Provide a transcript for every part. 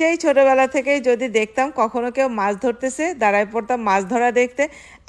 সেই ছোটবেলা থেকেই যদি দেখতাম কখনো কেউ মাছ ধরতেছে, দাঁড়ায় পড়তাম মাছ ধরা দেখতে।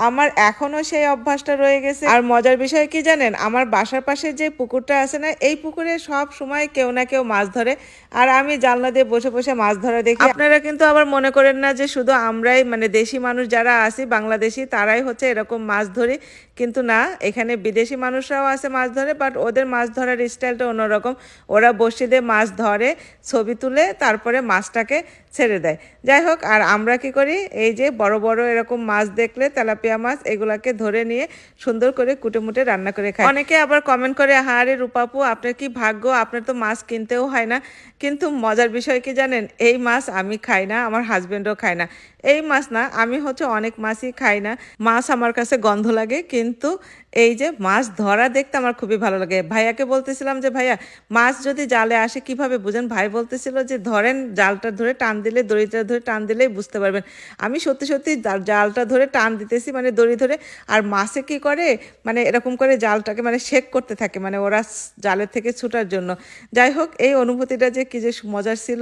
আমার এখনও সেই অভ্যাসটা রয়ে গেছে। আর মজার বিষয় কি জানেন? আমার বাসার পাশে যে পুকুরটা আছে না, এই পুকুরে সব সময় কেউ না কেউ মাছ ধরে। আর আমি জানলা দিয়ে বসে বসে মাছ ধরা দেখি। আপনারা কিন্তু আবার মনে করেন না যে শুধু আমরাই মানে দেশি মানুষ যারা আছি, বাংলাদেশি, তারাই হচ্ছে এরকম মাছ ধরি। কিন্তু না, এখানে বিদেশি মানুষরাও আছে মাছ ধরে বাট ওদের মাছ ধরার স্টাইলটা অন্যরকম। ওরা বসে দিয়ে মাছ ধরে, ছবি তুলে, তারপরে মাছটাকে ছেড়ে দেয়। যাই হোক, আর আমরা কি করি? এই যে বড় বড় এরকম মাছ দেখলে, তেলাপিয়া মাছ, এগুলাকে ধরে নিয়ে সুন্দর করে কুটে মুটে রান্না করে খাই। অনেকে আবার কমেন্ট করে হারে রূপাপু, আপনার কি ভাগ্য? আপনার তো মাছ কিনতেও হয় না। কিন্তু মজার বিষয় কি জানেন? এই মাছ আমি খাই না, আমার হাজবেন্ডও খায় না। এই মাছ না, আমি হচ্ছে অনেক মাছই খাই না। মাছ আমার কাছে গন্ধ লাগে, কিন্তু এই যে মাছ ধরা দেখতে আমার খুবই ভালো লাগে। ভাইয়াকে বলতেছিলাম যে, ভাইয়া, মাছ যদি জালে আসে কীভাবে বুঝেন? ভাই বলতেছিল যে, ধরেন জালটা ধরে টান দিলে, দড়িটা ধরে টান দিলেই বুঝতে পারবেন। আমি সত্যি সত্যি জালটা ধরে টান দিতেছি মানে দড়ি ধরে। আর মাছে কি করে? মানে এরকম করে জালটাকে মানে শেক করতে থাকে মানে ওরা জালের থেকে ছুটার জন্য। যাই হোক, এই অনুভূতিটা যে কি যে মজার ছিল।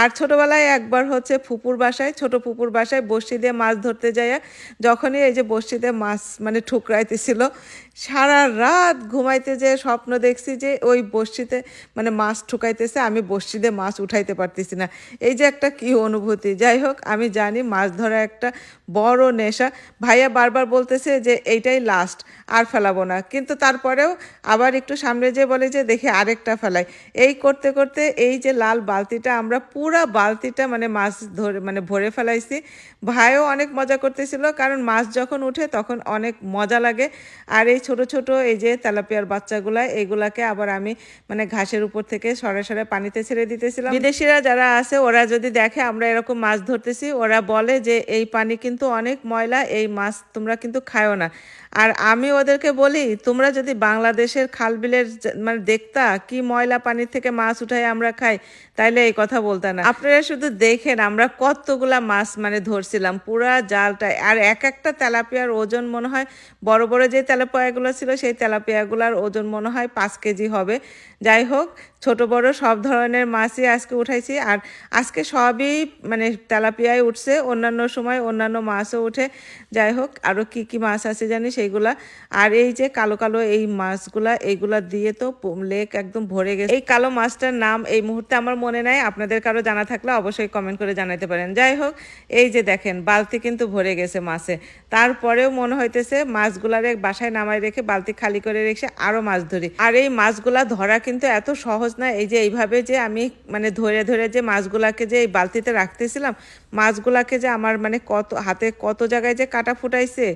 আর ছোটোবেলায় একবার হচ্ছে ফুপুর বাসায়, ছোট ফুপুর বাসায় বড়শি দিয়ে মাছ ধরতে যায় যখনই এই যে বড়শিতে মাছ মানে ঠুকরাইতেছিল সারা রাত ঘুমাইতে যে স্বপ্ন দেখছি যে ওই বড়শিতে মানে মাছ ঠুকাইতেছে, আমি দিয়ে মাছ উঠাইতে পারতেছি না। এই যে একটা কি অনুভূতি। যাই হোক, আমি জানি মাছ ধরা একটা বড় নেশা। ভাইয়া বারবার বলতেছে যে এইটাই লাস্ট আর ফেলাবো না। কিন্তু তারপরেও আবার একটু সামনে যে বলে যে দেখি আরেকটা ফেলাই। এই করতে করতে এই যে লাল বালতিটা, আমরা পুরা বালতিটা মানে মাছ ধরে মানে ভরে ফেলাইছি। ভাইও অনেক মজা করতেছিল, কারণ মাছ যখন উঠে তখন অনেক মজা লাগে। আর এই ছোট ছোট এই যে তেলাপিয়ার বাচ্চাগুলা এইগুলাকে আবার আমি মানে ঘাসের উপর থেকে সরে সরে পানিতে ছেড়ে দিতেছিলাম। বিদেশিরা যারা আছে, ওরা যদি দেখে আমরা এরকম মাছ ধরতেছি, ওরা বলে যে এই পানি কিন্তু অনেক ময়লা, এই মাছ তোমরা কিন্তু খায়ও না। আর আমি ওদেরকে বলি, তোমরা যদি বাংলাদেশের খাল বিলের মানে দেখতা কি ময়লা পানির থেকে মাছ উঠাই আমরা খাই, তাইলে এই কথা বলতে না। আপনারা শুধু দেখেন আমরা কতগুলা মাছ মানে ধরছিলাম, পুরা জালটায়। আর এক একটা তেলাপিয়ার ওজন মনে হয় বড় বড় যে তেলাপিয়াগুলো ছিল সেই তেলাপিয়াগুলার ওজন মনে হয় পাঁচ কেজি হবে। যাই হোক ছোট, বড় সব ধরনের মাছই আজকে উঠাইছি। আর আজকে সবই মানে তেলাপিয়ায় উঠছে, অন্যান্য সময় অন্যান্য মাছও উঠে। যাই হোক আরও কি কি মাছ আছে জানি সেইগুলা। আর এই যে কালো কালো এই মাছগুলা, এইগুলা দিয়ে তো লেক একদম ভরে গেছে। এই কালো মাছটার নাম এই মুহূর্তে আমার মনে নাই, আপনাদের কারও জানা থাকলে অবশ্যই কমেন্ট করে জানাতে পারেন। যাই হোক, এই যে দেখেন, বালতি কিন্তু ভরে গেছে মাছে। তারপরেও মনে হইতেছে মাছগুলারে বাসায় নামাই রেখে বালতি খালি করে রেখে আরও মাছ ধরি। আর এই মাছগুলা ধরা কিন্তু এত সহজ না, এই যে এইভাবে যে আমি মানে ধরে ধরে যে মাছগুলাকে যে এই বালতিতে রাখতেছিলাম, মাছগুলাকে যে আমার মানে কত, হাতে কত জায়গায় যে কাটা ফুটাইছে,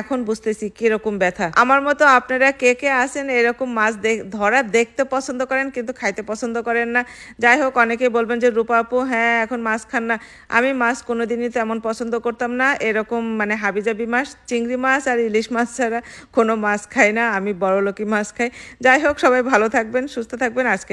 এখন বুঝতেছি কীরকম ব্যথা। আমার মতো আপনারা কে কে আসেন এরকম মাছ ধরা দেখতে পছন্দ করেন কিন্তু খাইতে পছন্দ করেন না। যাই হোক, অনেকেই বলবেন যে, রূপা আপু হ্যাঁ এখন মাছ খান না। আমি মাছ কোনোদিনই তেমন পছন্দ করতাম না। এরকম মানে হাবিজাবি মাছ, চিংড়ি মাছ আর ইলিশ মাছ ছাড়া কোনো মাছ খাই না। আমি বড়লোকি মাছ খাই। যাই হোক, সবাই ভালো থাকবেন, সুস্থ থাকবেন।